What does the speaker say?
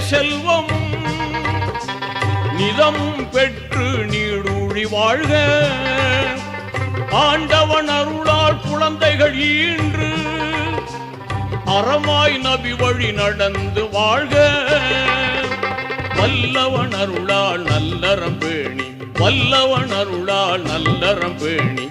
செல்வம். நிதம் பெற்று நீடூழி வாழ்க. ஆண்டவன் அருளால் குழந்தைகள் ஈன்று. அறமாய் நபி வழி நடந்து வாழ்க. வல்லவன் அருளால் நல்லறம் பேணி. வல்லவன் அருளால் நல்லறம் பேணி.